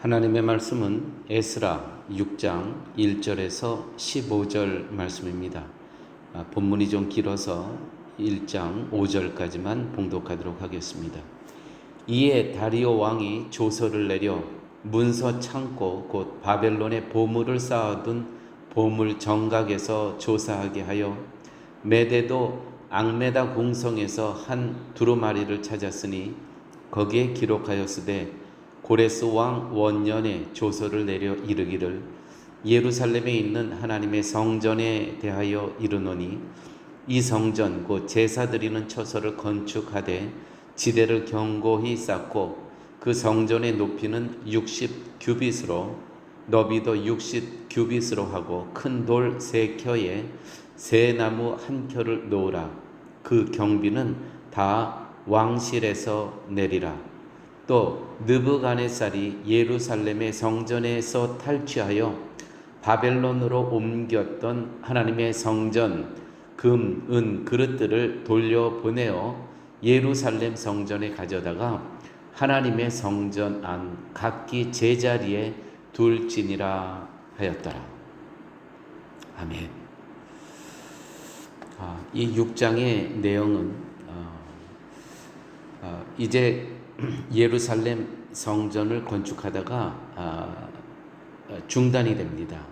하나님의 말씀은 에스라 6장 1절에서 15절 말씀입니다. 아, 본문이 좀 길어서 1장 5절까지만 봉독하도록 하겠습니다. 이에 다리오 왕이 조서를 내려 문서 창고 곧 바벨론에 보물을 쌓아둔 보물 정각에서 조사하게 하여 메대도 앙메다 공성에서 한 두루마리를 찾았으니 거기에 기록하였으되 고레스 왕 원년에 조서를 내려 이르기를 예루살렘에 있는 하나님의 성전에 대하여 이르노니 이 성전 곧 제사 드리는 처소를 건축하되 지대를 견고히 쌓고 그 성전의 높이는 60 규빗으로 너비도 60 규빗으로 하고 큰 돌 세 켜에 새 나무 한 켜를 놓으라. 그 경비는 다 왕실에서 내리라 또 느부갓네살이 예루살렘의 성전에서 탈취하여 바벨론으로 옮겼던 하나님의 성전 금, 은 그릇들을 돌려보내어 예루살렘 성전에 가져다가 하나님의 성전 안 각기 제자리에 둘지니라 하였더라. 아멘. 아, 이 6장의 내용은 어, 어, 이제 예루살렘 성전을 건축하다가 아, 중단이 됩니다.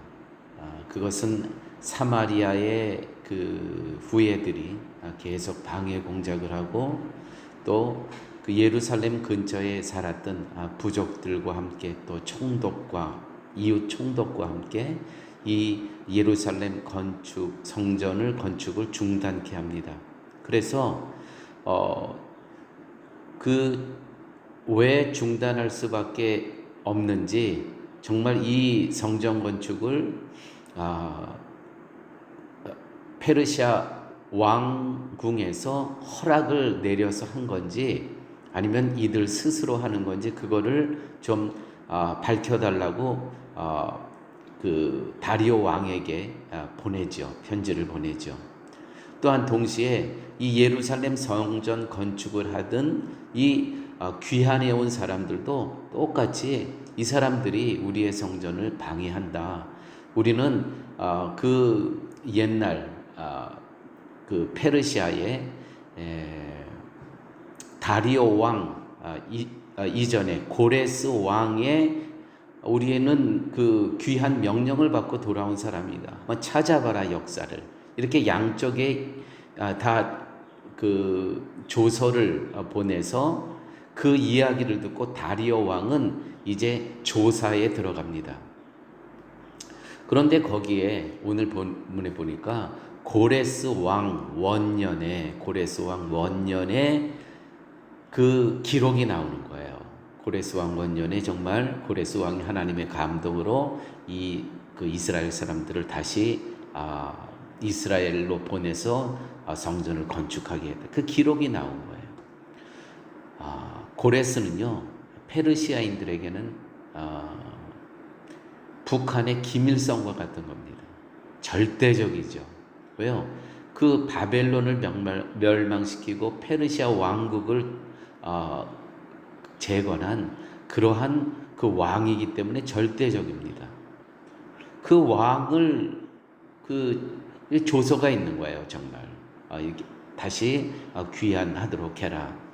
아, 그것은 사마리아의 그 후예들이 계속 방해 공작을 하고 또 그 예루살렘 근처에 살았던 아, 부족들과 함께 또 총독과 이웃 총독과 함께 이 예루살렘 건축 성전을 건축을 중단케 합니다. 그래서 어, 그 왜 중단할 수밖에 없는지 정말 이 성전 건축을 아, 페르시아 왕궁에서 허락을 내려서 한 건지 아니면 이들 스스로 하는 건지 그거를 좀 아, 밝혀달라고 아, 그 다리오 왕에게 아, 보내죠 편지를 보내죠. 또한 동시에 이 예루살렘 성전 건축을 하던 이 어, 귀한해 온 사람들도 똑같이 이 사람들이 우리의 성전을 방해한다. 우리는 어, 그 옛날 어, 그 페르시아의 다리오 왕 이전에 고레스 왕의 우리는 그 귀한 명령을 받고 돌아온 사람이다. 찾아봐라 역사를 이렇게 양쪽에 다 그 조서를 보내서 그 이야기를 듣고 다리오 왕은 이제 조사에 들어갑니다. 그런데 거기에 오늘 본문에 보니까 고레스 왕 원년에 고레스 왕 원년에 그 기록이 나오는 거예요. 고레스 왕 원년에 정말 고레스 왕이 하나님의 감동으로 이 그 이스라엘 사람들을 다시 아, 이스라엘로 보내서 아, 성전을 건축하게 했다. 그 기록이 나온 거예요. 아, 고레스는요 페르시아인들에게는 아, 북한의 김일성과 같은 겁니다. 절대적이죠. 왜요? 그 바벨론을 멸망, 시키고 페르시아 왕국을 어, 재건한 그러한 그 왕이기 때문에 절대적입니다. 그 왕을 그 조서가 있는 거예요, 정말. 어, 다시 어, 귀환하도록 해라.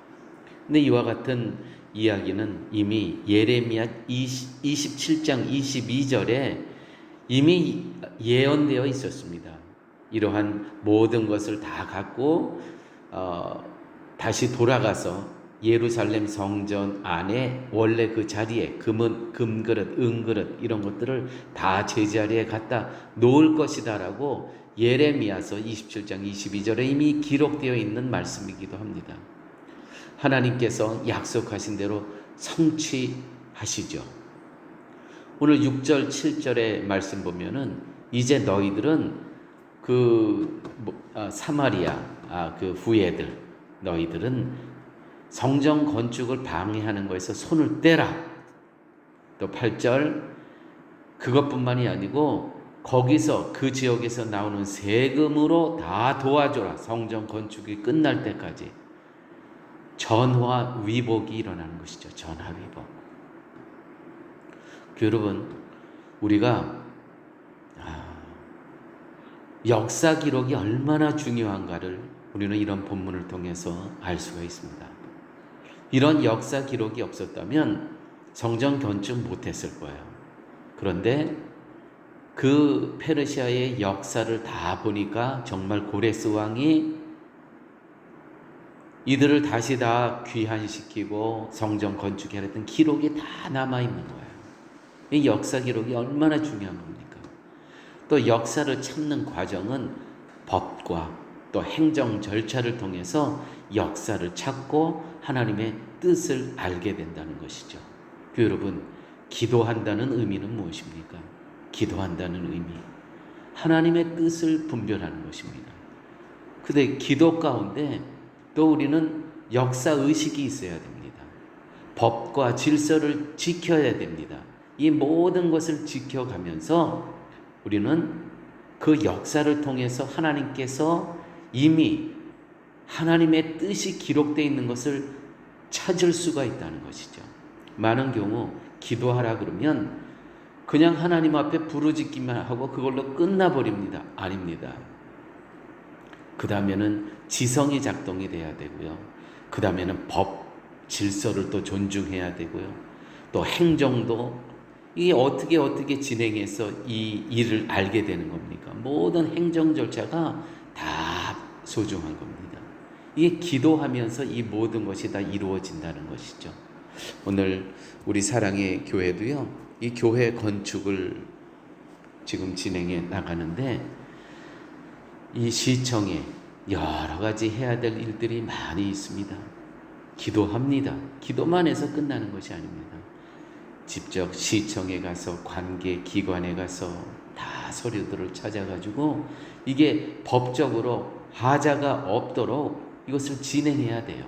근데 이와 같은 이야기는 이미 예레미야 20, 27장 22절에 이미 예언되어 있었습니다. 이러한 모든 것을 다 갖고 어, 다시 돌아가서 예루살렘 성전 안에 원래 그 자리에 금은 금그릇, 은그릇 이런 것들을 다 제자리에 갖다 놓을 것이다라고 예레미야서 27장 22절에 이미 기록되어 있는 말씀이기도 합니다. 하나님께서 약속하신 대로 성취하시죠. 오늘 6절, 7절의 말씀 보면은 이제 너희들은 그 뭐, 아, 사마리아 아, 그 후예들 너희들은 성전 건축을 방해하는 것에서 손을 떼라. 또 8절 그것뿐만이 아니고 거기서 그 지역에서 나오는 세금으로 다 도와줘라. 성전 건축이 끝날 때까지. 전화 위복이 일어나는 것이죠. 전화 위복. 여러분, 우리가 아, 역사 기록이 얼마나 중요한가를 우리는 이런 본문을 통해서 알 수가 있습니다. 이런 역사 기록이 없었다면 성전 건축 못했을 거예요. 그런데 그 페르시아의 역사를 다 보니까 정말 고레스 왕이 이들을 다시 다 귀환시키고 성전 건축에 했던 기록이 다 남아 있는 거예요. 이 역사 기록이 얼마나 중요한 겁니까? 또 역사를 찾는 과정은 법과 또 행정 절차를 통해서 역사를 찾고 하나님의 뜻을 알게 된다는 것이죠. 그 여러분, 기도한다는 의미는 무엇입니까? 기도한다는 의미. 하나님의 뜻을 분별하는 것입니다. 근데 기도 가운데 또 우리는 역사 의식이 있어야 됩니다. 법과 질서를 지켜야 됩니다. 이 모든 것을 지켜가면서 우리는 그 역사를 통해서 하나님께서 이미 하나님의 뜻이 기록되어 있는 것을 찾을 수가 있다는 것이죠. 많은 경우 기도하라 그러면 그냥 하나님 앞에 부르짖기만 하고 그걸로 끝나버립니다. 아닙니다. 그 다음에는 지성이 작동이 돼야 되고요. 그 다음에는 법, 질서를 또 존중해야 되고요. 또 행정도 이게 어떻게 어떻게 진행해서 이 일을 알게 되는 겁니까? 모든 행정 절차가 다 소중한 겁니다. 이게 기도하면서 이 모든 것이 다 이루어진다는 것이죠. 오늘 우리 사랑의 교회도요, 이 교회 건축을 지금 진행해 나가는데, 이 시청에 여러 가지 해야 될 일들이 많이 있습니다. 기도합니다. 기도만 해서 끝나는 것이 아닙니다. 직접 시청에 가서 관계 기관에 가서 다 서류들을 찾아가지고 이게 법적으로 하자가 없도록 이것을 진행해야 돼요.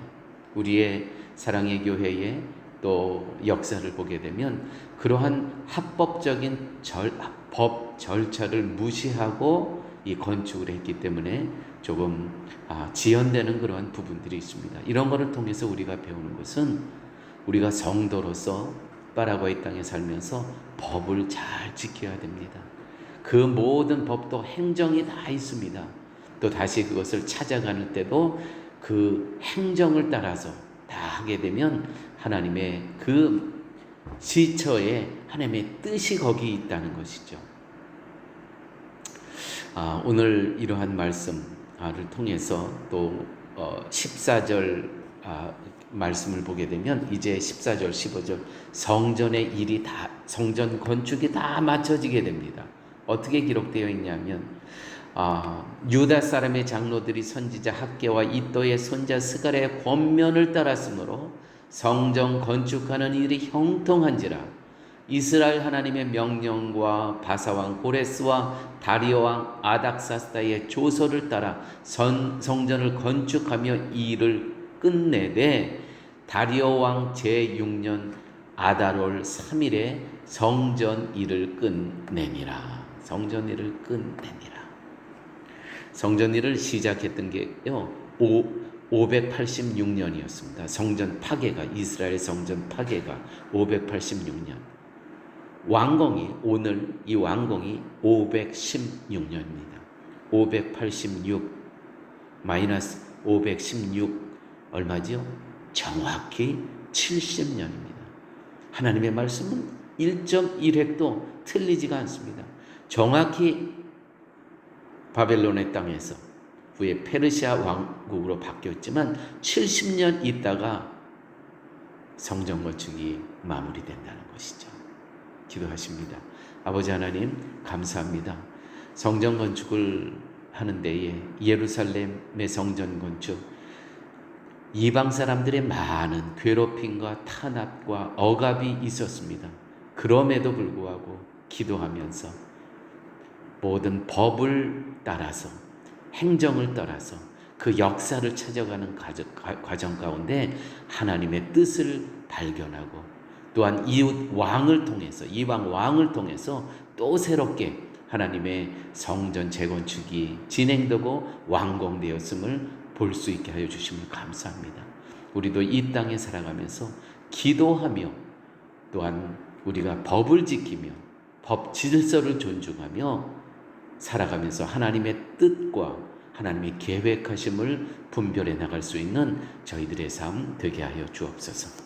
우리의 사랑의 교회의 또 역사를 보게 되면 그러한 합법적인 절, 법 절차를 무시하고 이 건축을 했기 때문에 조금 아, 지연되는 그러한 부분들이 있습니다. 이런 것을 통해서 우리가 배우는 것은 우리가 성도로서 파라과이 땅에 살면서 법을 잘 지켜야 됩니다. 그 모든 법도 행정이 다 있습니다. 또 다시 그것을 찾아가는 때도 그 행정을 따라서 다 하게 되면 하나님의 그 시처에 하나님의 뜻이 거기 있다는 것이죠. 아, 오늘 이러한 말씀을 통해서 또 어, 14절 아, 말씀을 보게 되면 이제 14절, 15절 성전의 일이 다 성전 건축이 다 맞춰지게 됩니다. 어떻게 기록되어 있냐면 아, 유다 사람의 장로들이 선지자 학계와 이또의 손자 스갈의 권면을 따랐으므로 성전 건축하는 일이 형통한지라 이스라엘 하나님의 명령과 바사왕 고레스와 다리오왕 아닥사스다의 조서를 따라 선, 성전을 건축하며 이 일을 끝내되 다리오 왕 제6년 아다롤 3일에 성전 일을 끝내니라. 성전 일을 끝내니라. 성전 일을 시작했던 게요. 586년이었습니다. 성전 파괴가 이스라엘 성전 파괴가 586년. 왕궁이 오늘 이 왕궁이 516년입니다. 586 마이너스 516 얼마지요? 정확히 70년입니다. 하나님의 말씀은 1.1획도 틀리지가 않습니다. 정확히 바벨론의 땅에서 후에 페르시아 왕국으로 바뀌었지만 70년 있다가 성전 건축이 마무리된다는 것이죠. 기도하십니다. 아버지 하나님 감사합니다. 성전 건축을 하는 데에 예루살렘의 성전 건축 이방 사람들의 많은 괴롭힘과 탄압과 억압이 있었습니다. 그럼에도 불구하고 기도하면서 모든 법을 따라서 행정을 따라서 그 역사를 찾아가는 과정 가운데 하나님의 뜻을 발견하고 또한 이웃 왕을 통해서 이방 왕을 통해서 또 새롭게 하나님의 성전 재건축이 진행되고 완공되었음을 볼 수 있게 하여 주심을 감사합니다. 우리도 이 땅에 살아가면서 기도하며 또한 우리가 법을 지키며 법 질서를 존중하며 살아가면서 하나님의 뜻과 하나님의 계획하심을 분별해 나갈 수 있는 저희들의 삶 되게 하여 주옵소서.